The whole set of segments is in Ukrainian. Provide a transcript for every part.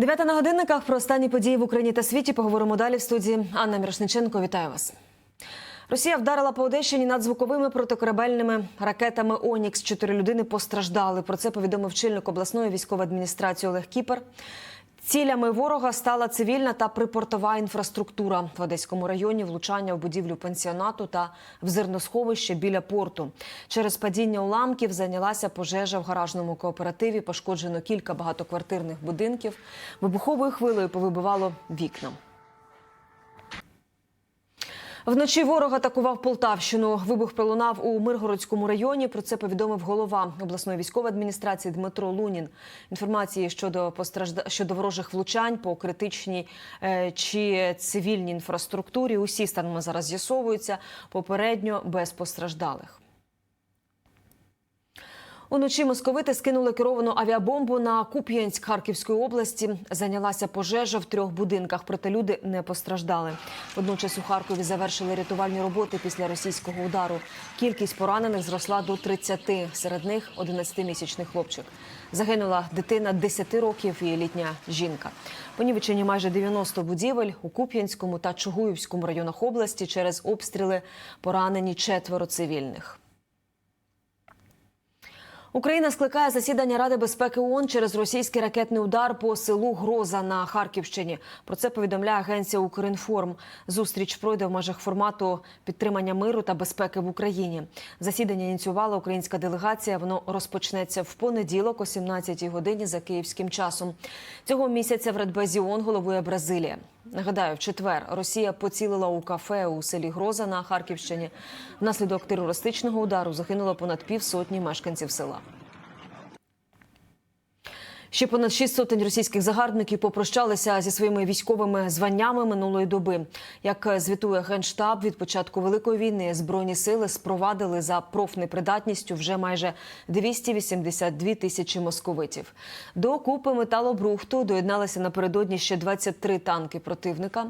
Дев'ята на годинниках про останні події в Україні та світі поговоримо далі в студії. Анна Мірошниченко, вітаю вас. Росія вдарила по Одещині надзвуковими протикорабельними ракетами Онікс. Чотири людини постраждали. Про це повідомив чільник обласної військової адміністрації Олег Кіпер. Цілями ворога стала цивільна та припортова інфраструктура в Одеському районі. Влучання в будівлю пенсіонату та в зерносховище біля порту. Через падіння уламків зайнялася пожежа в гаражному кооперативі. Пошкоджено кілька багатоквартирних будинків. Вибуховою хвилею повибивало вікна. Вночі ворог атакував Полтавщину. Вибух пролунав у Миргородському районі. Про це повідомив голова обласної військової адміністрації Дмитро Лунін. Інформації щодо постражда... щодо ворожих влучань по критичній е, чи цивільній інфраструктурі. Усі станом зараз з'ясовуються попередньо без постраждалих. Уночі московити скинули керовану авіабомбу на Куп'янськ Харківської області. Зайнялася пожежа в трьох будинках, проте люди не постраждали. Водночас у Харкові завершили рятувальні роботи після російського удару. Кількість поранених зросла до 30, серед них 11-місячний хлопчик. Загинула дитина 10 років і літня жінка. Понівечені майже 90 будівель у Куп'янському та Чугуївському районах області через обстріли поранені четверо цивільних. Україна скликає засідання Ради безпеки ООН через російський ракетний удар по селу Гроза на Харківщині. Про це повідомляє агенція Укрінформ. Зустріч пройде в межах формату підтримання миру та безпеки в Україні. Засідання ініціювала українська делегація. Воно розпочнеться в понеділок о 17-й годині за київським часом. Цього місяця в Радбезі ООН головує Бразилія. Нагадаю, в четвер Росія поцілила у кафе у селі Гроза на Харківщині. Внаслідок терористичного удару загинуло понад півсотні мешканців села. Ще понад шість сотень російських загарбників попрощалися зі своїми військовими званнями минулої доби. Як звітує генштаб, від початку великої війни збройні сили спровадили за профнепридатністю вже майже 282 тисячі московитів. До купи металобрухту доєдналися напередодні ще 23 танки противника.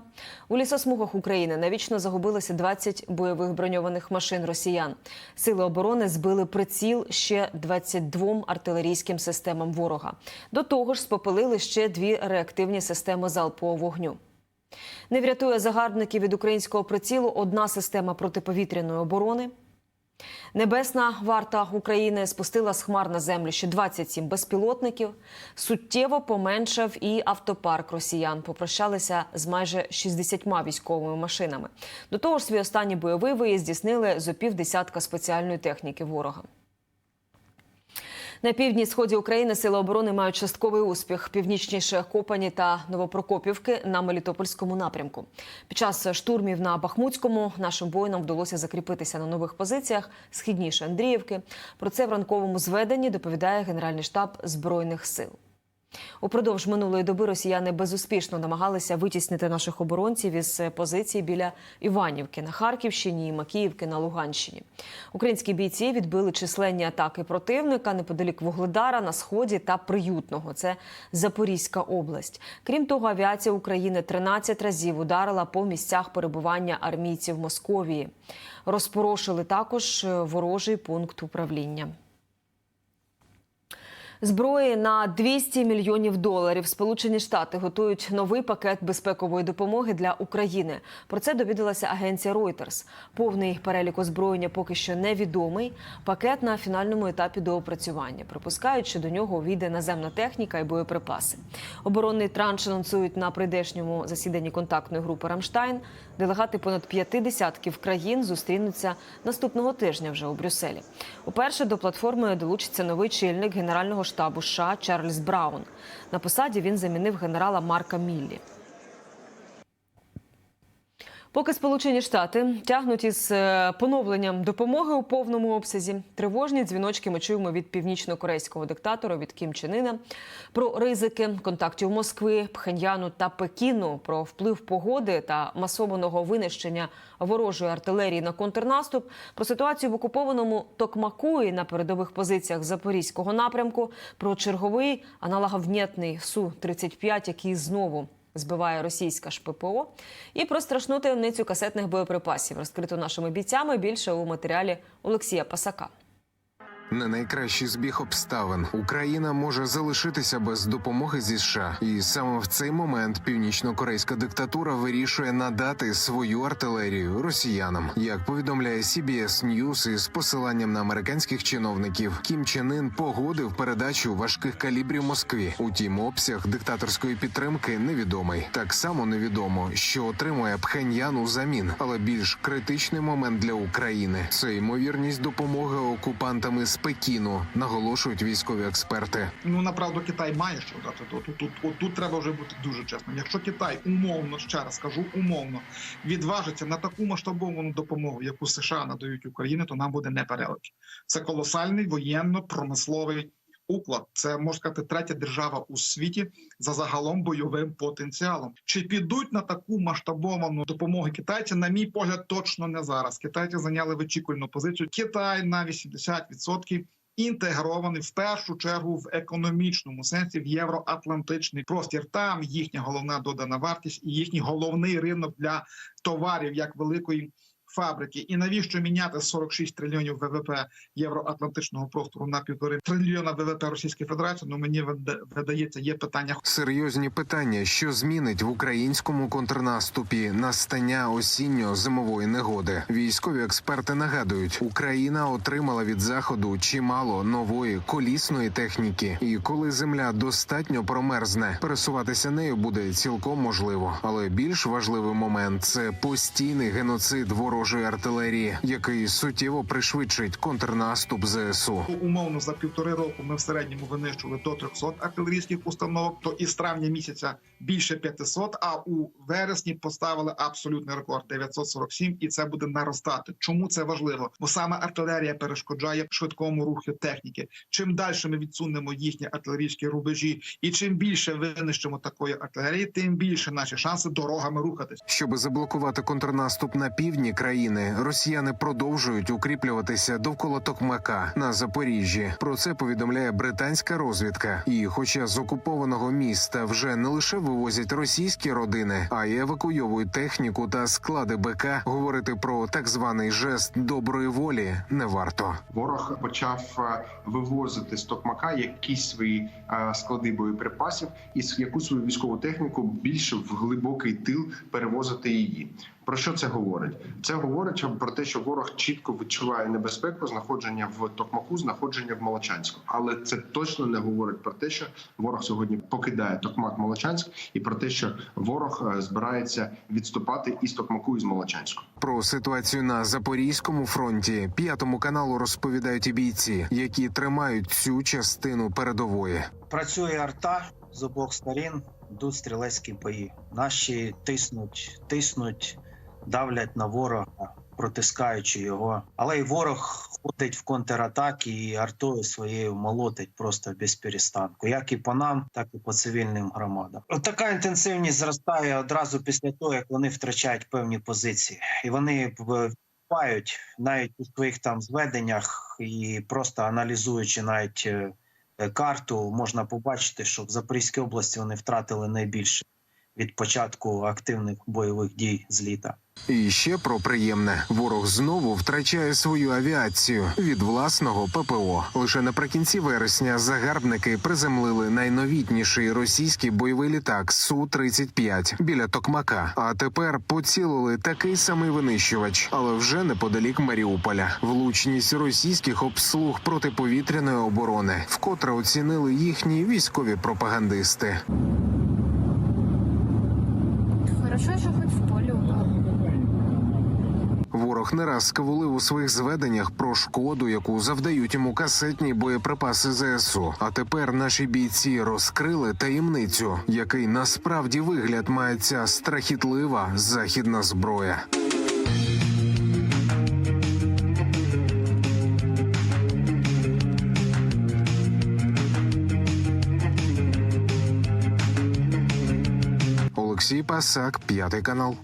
У лісосмугах України навічно загубилося 20 бойових броньованих машин росіян. Сили оборони збили приціл ще 22 артилерійським системам ворога. До того ж, спопилили ще дві реактивні системи залпового вогню. Не врятує загарбників від українського прицілу одна система протиповітряної оборони. Небесна варта України спустила з хмар на землю ще 27 безпілотників. Суттєво поменшав і автопарк росіян. Попрощалися з майже 60 військовими машинами. До того ж, свій останній бойовий виїзд здійснили зо півдесятка спеціальної техніки ворога. На півдні сході України сили оборони мають частковий успіх. Північніше Копані та Новопрокопівки на Мелітопольському напрямку. Під час штурмів на Бахмутському нашим воїнам вдалося закріпитися на нових позиціях східніше Андріївки. Про це в ранковому зведенні доповідає Генеральний штаб збройних сил. Упродовж минулої доби росіяни безуспішно намагалися витіснити наших оборонців із позицій біля Іванівки на Харківщині і Макіївки на Луганщині. Українські бійці відбили численні атаки противника неподалік Вугледара на сході та Приютного. Це Запорізька область. Крім того, авіація України 13 разів ударила по місцях перебування армійців Московії. Розпорошили також ворожий пункт управління. Зброї на 200 мільйонів доларів. Сполучені Штати готують новий пакет безпекової допомоги для України. Про це довідалася агенція Reuters. Повний перелік озброєння поки що невідомий. Пакет на фінальному етапі доопрацювання. Припускають, що до нього увійде наземна техніка і боєприпаси. Оборонний транш анонсують на прийдешньому засіданні контактної групи Рамштайн. Делегати понад п'яти десятків країн зустрінуться наступного тижня вже у Брюсселі. Уперше до платформи долучиться новий чільник генерального штабу США Чарльз Браун. На посаді він замінив генерала Марка Міллі. Поки Сполучені Штати тягнуть із е, поновленням допомоги у повному обсязі, тривожні дзвіночки ми чуємо від північно-корейського диктатора від Кім Чен Іна про ризики контактів Москви, Пхеньяну та Пекіну, про вплив погоди та масованого винищення ворожої артилерії на контрнаступ, про ситуацію в окупованому Токмаку і на передових позиціях Запорізького напрямку, про черговий аналоговнєтний су 35 який знову збиває російська ж ППО, і про страшну таємницю касетних боєприпасів, розкриту нашими бійцями більше у матеріалі Олексія Пасака. Не найкращий збіг обставин. Україна може залишитися без допомоги зі США, і саме в цей момент північно-корейська диктатура вирішує надати свою артилерію росіянам. Як повідомляє CBS News із посиланням на американських чиновників, Кім Чен Ін погодив передачу важких калібрів Москві. Утім, обсяг диктаторської підтримки невідомий. Так само невідомо, що отримує Пхеньян у замін, але більш критичний момент для України це ймовірність допомоги окупантам із Пекіну, наголошують військові експерти. Ну направду Китай має що дати. Тут, тут, тут, тут треба вже бути дуже чесним. Якщо Китай умовно ще раз кажу, умовно відважиться на таку масштабовану допомогу, яку США надають Україні, то нам буде не. Це колосальний воєнно-промисловий уклад. Це можна сказати третя держава у світі за загалом бойовим потенціалом. Чи підуть на таку масштабовану допомогу китайці? На мій погляд, точно не зараз. Китайці зайняли вичікувальну позицію. Китай на 80% інтегрований в першу чергу в економічному сенсі в євроатлантичний простір. Там їхня головна додана вартість і їхній головний ринок для товарів як великої. Фабрики і навіщо міняти 46 трильйонів ВВП євроатлантичного простору на півтори трильйона ВВП Російської Федерації? Ну мені вида- видається, є питання Серйозні питання, що змінить в українському контрнаступі настання осінньо-зимової негоди. Військові експерти нагадують, Україна отримала від заходу чимало нової колісної техніки, і коли земля достатньо промерзне, пересуватися нею буде цілком можливо. Але більш важливий момент це постійний геноцид ворожої артилерії, який суттєво пришвидшить контрнаступ ЗСУ. Умовно за півтори року ми в середньому винищували до 300 артилерійських установок. То із травня місяця більше 500, А у вересні поставили абсолютний рекорд 947, і це буде наростати. Чому це важливо? Бо саме артилерія перешкоджає швидкому руху техніки. Чим далі ми відсунемо їхні артилерійські рубежі, і чим більше винищимо такої артилерії, тим більше наші шанси дорогами рухатись. Щоб заблокувати контрнаступ на півдні країни, росіяни продовжують укріплюватися довкола Токмака на Запоріжжі. Про це повідомляє британська розвідка. І, хоча з окупованого міста вже не лише вивозять російські родини, а й евакуйовують техніку та склади БК, говорити про так званий жест доброї волі не варто. Ворог почав е, вивозити з Токмака якісь свої е, склади боєприпасів і яку свою військову техніку більше в глибокий тил перевозити її. Про що це говорить? Це говорить про те, що ворог чітко відчуває небезпеку знаходження в Токмаку, знаходження в Молочанську. Але це точно не говорить про те, що ворог сьогодні покидає Токмак Молочанськ, і про те, що ворог е, збирається відступати із Токмаку і з Молочанську. Про ситуацію на запорізькому фронті п'ятому каналу розповідають і бійці, які тримають цю частину передової. Працює арта з обох сторін, йдуть стрілецькі бої. Наші тиснуть, тиснуть, давлять на ворога, протискаючи його. Але й ворог ходить в контратаки і артою своєю молотить просто без перестанку, як і по нам, так і по цивільним громадам. От така інтенсивність зростає одразу після того, як вони втрачають певні позиції, і вони в- вступають навіть у своїх там зведеннях і просто аналізуючи навіть. е, е, карту можна побачити, що в Запорізькій області вони втратили найбільше від початку активних бойових дій з літа. І ще про приємне: ворог знову втрачає свою авіацію від власного ППО. Лише наприкінці вересня загарбники приземлили найновітніший російський бойовий літак су 35 біля Токмака. А тепер поцілили такий самий винищувач, але вже неподалік Маріуполя. Влучність російських обслуг протиповітряної оборони, вкотре оцінили їхні військові пропагандисти. Хорошо, що хоч в полі. Ворог не раз скавулив у своїх зведеннях про шкоду, яку завдають йому касетні боєприпаси ЗСУ. А тепер наші бійці розкрили таємницю, який насправді вигляд має ця страхітлива західна зброя. Олексій Пасак, п'ятий канал.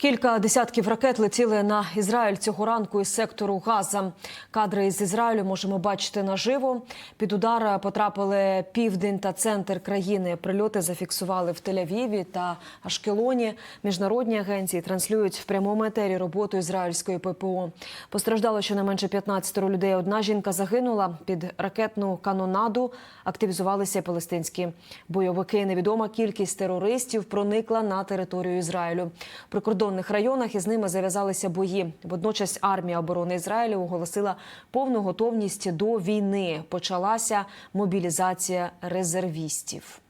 Кілька десятків ракет летіли на Ізраїль цього ранку із сектору Газа. Кадри із Ізраїлю можемо бачити наживо. Під удар потрапили південь та центр країни. Прильоти зафіксували в Тель-Авіві та Ашкелоні. Міжнародні агенції транслюють в прямому етері роботу ізраїльської ППО. Постраждало щонайменше 15 людей. Одна жінка загинула під ракетну канонаду. Активізувалися палестинські бойовики. Невідома кількість терористів проникла на територію Ізраїлю. В прикордонних районах із ними зав'язалися бої. Водночас армія оборони Ізраїлю оголосила повну готовність до війни. Почалася мобілізація резервістів.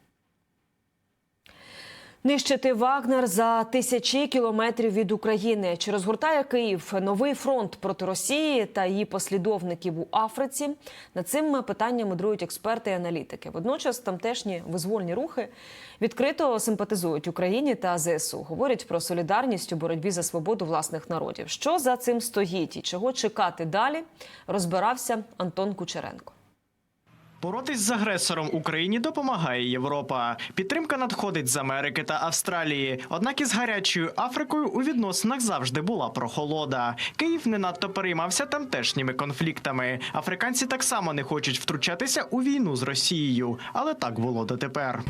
Нищити Вагнер за тисячі кілометрів від України. Чи розгортає Київ новий фронт проти Росії та її послідовників у Африці? Над цим питанням мудрують експерти і аналітики. Водночас тамтешні визвольні рухи відкрито симпатизують Україні та ЗСУ. Говорять про солідарність у боротьбі за свободу власних народів. Що за цим стоїть і чого чекати далі? Розбирався Антон Кучеренко. Боротись з агресором Україні допомагає Європа. Підтримка надходить з Америки та Австралії. Однак із гарячою Африкою у відносинах завжди була прохолода. Київ не надто переймався тамтешніми конфліктами. Африканці так само не хочуть втручатися у війну з Росією, але так було дотепер.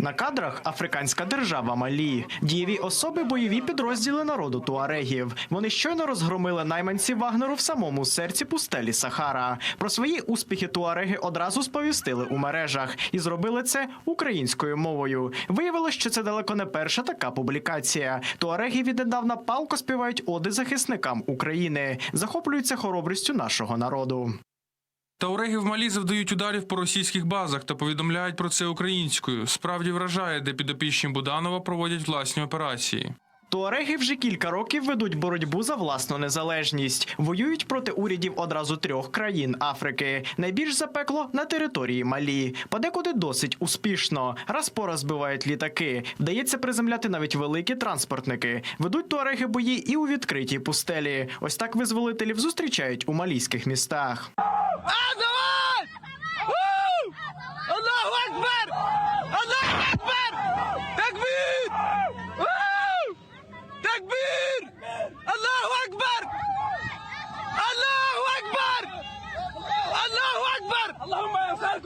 На кадрах африканська держава Малі. Дієві особи бойові підрозділи народу туарегів. Вони щойно розгромили найманців Вагнеру в самому серці пустелі Сахара. Про свої успіхи туареги одразу сповістили у мережах і зробили це українською мовою. Виявилось, що це далеко не перша така публікація. Туареги віддавна палко співають оди захисникам України, захоплюються хоробрістю нашого народу. Тауреги в Малі завдають ударів по російських базах та повідомляють про це українською. Справді вражає, де підопічні Буданова проводять власні операції. Туареги вже кілька років ведуть боротьбу за власну незалежність. Воюють проти урядів одразу трьох країн Африки. Найбільш запекло на території Малі. Подекуди досить успішно. Раз по раз збивають літаки. Вдається приземляти навіть великі транспортники. Ведуть туареги бої і у відкритій пустелі. Ось так визволителів зустрічають у малійських містах. Ah, não!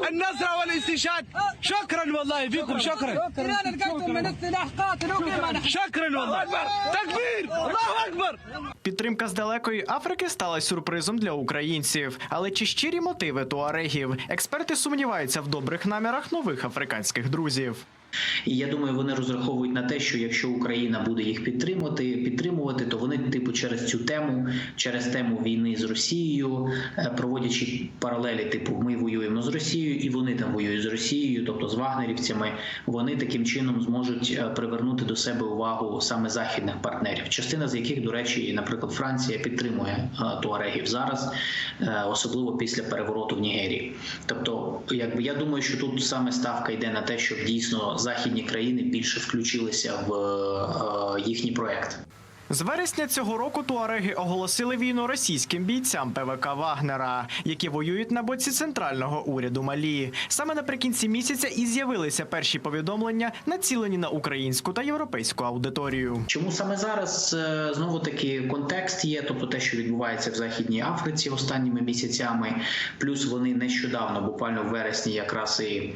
النصر والاستشهاد شكرا والله فيكم شكرا شكرا والله تكبير الله اكبر Підтримка з далекої Африки стала сюрпризом для українців. Але чи щирі мотиви туарегів? Експерти сумніваються в добрих намірах нових африканських друзів. І я думаю, вони розраховують на те, що якщо Україна буде їх підтримувати, підтримувати, то вони, типу, через цю тему, через тему війни з Росією, е, проводячи паралелі, типу, ми воюємо з Росією, і вони там воюють з Росією, тобто з вагнерівцями, вони таким чином зможуть е, привернути до себе увагу саме західних партнерів, частина з яких, до речі, наприклад, Франція підтримує е, туарегів зараз, особливо після перевороту в Нігерії. Тобто, якби я думаю, що тут саме ставка йде на те, щоб дійсно західні країни більше включилися в е, їхній проект. З вересня цього року туареги оголосили війну російським бійцям ПВК Вагнера, які воюють на боці центрального уряду Малі. Саме наприкінці місяця і з'явилися перші повідомлення, націлені на українську та європейську аудиторію. Чому саме зараз е, знову таки контекст є, тобто те, що відбувається в Західній Африці останніми місяцями, плюс вони нещодавно, буквально в вересні, якраз і е,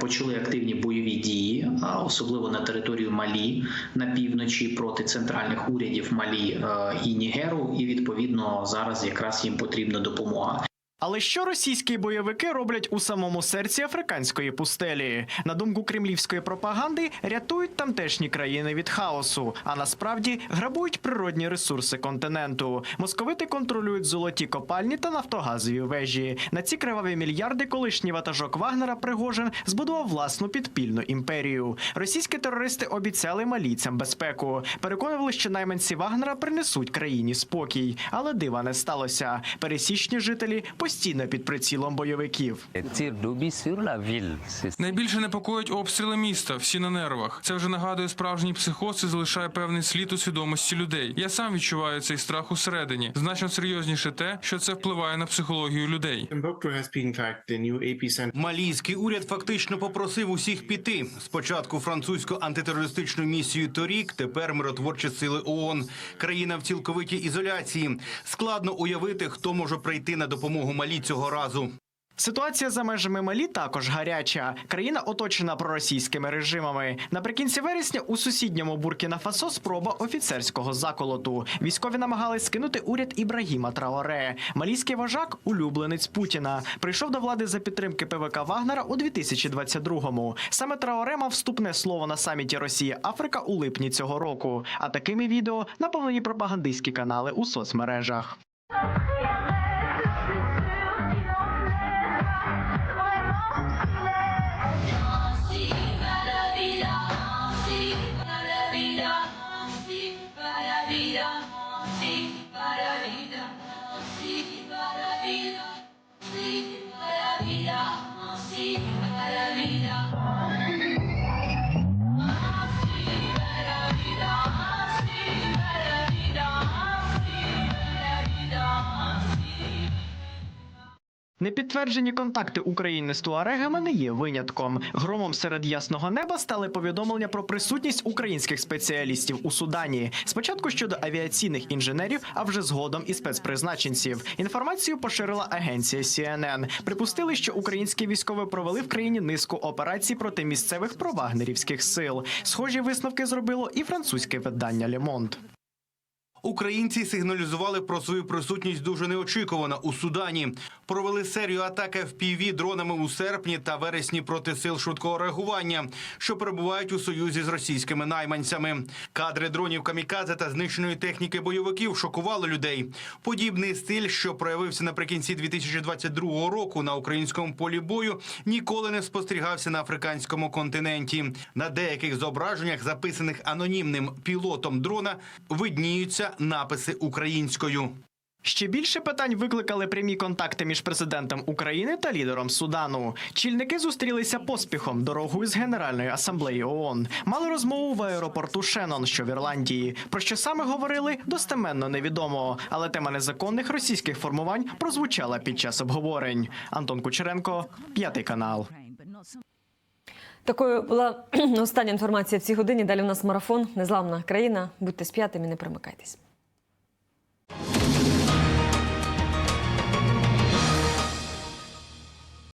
почали активні бойові дії, особливо на територію Малі на півночі проти центральних урядів Малі е, і Нігеру. І відповідно зараз якраз їм потрібна допомога. Але що російські бойовики роблять у самому серці африканської пустелі? На думку кремлівської пропаганди, рятують тамтешні країни від хаосу, а насправді грабують природні ресурси континенту. Московити контролюють золоті копальні та нафтогазові вежі. На ці криваві мільярди колишній ватажок Вагнера Пригожин збудував власну підпільну імперію. Російські терористи обіцяли малійцям безпеку. Переконували, що найманці Вагнера принесуть країні спокій, але дива не сталося. Пересічні жителі постійно під прицілом бойовиків. Найбільше непокоїть обстріли міста, всі на нервах. Це вже нагадує справжній психоз і залишає певний слід у свідомості людей. Я сам відчуваю цей страх усередині. Значно серйозніше те, що це впливає на психологію людей. Малійський уряд фактично попросив усіх піти. Спочатку французьку антитерористичну місію торік, тепер миротворчі сили ООН. Країна в цілковитій ізоляції. Складно уявити, хто може прийти на допомогу Малі цього разу. Ситуація за межами Малі також гаряча. Країна оточена проросійськими режимами. Наприкінці вересня у сусідньому Буркіна Фасо спроба офіцерського заколоту. Військові намагались скинути уряд Ібрагіма Траоре. Малійський вожак, улюбленець Путіна, прийшов до влади за підтримки ПВК Вагнера у 2022-му. Саме Траоре мав вступне слово на саміті Росія Африка у липні цього року. А такими відео наповнені пропагандистські канали у соцмережах. Непідтверджені контакти України з туарегами не є винятком. Громом серед ясного неба стали повідомлення про присутність українських спеціалістів у Судані. Спочатку щодо авіаційних інженерів, а вже згодом і спецпризначенців. Інформацію поширила агенція CNN. Припустили, що українські військові провели в країні низку операцій проти місцевих провагнерівських сил. Схожі висновки зробило і французьке видання Monde. Українці сигналізували про свою присутність дуже неочікувано у Судані. Провели серію атак FPV дронами у серпні та вересні проти сил швидкого реагування, що перебувають у союзі з російськими найманцями. Кадри дронів камікадзе та знищеної техніки бойовиків шокували людей. Подібний стиль, що проявився наприкінці 2022 року на українському полі бою, ніколи не спостерігався на африканському континенті. На деяких зображеннях, записаних анонімним пілотом дрона, видніються написи українською. Ще більше питань викликали прямі контакти між президентом України та лідером Судану. Чільники зустрілися поспіхом дорогою з Генеральної асамблеї ООН. Мали розмову в аеропорту Шеннон, що в Ірландії. Про що саме говорили, достеменно невідомо. Але тема незаконних російських формувань прозвучала під час обговорень. Антон Кучеренко, п'ятий канал. Такою була остання інформація в цій годині. Далі у нас марафон. Незламна країна. Будьте з п'ятими, не примикайтесь.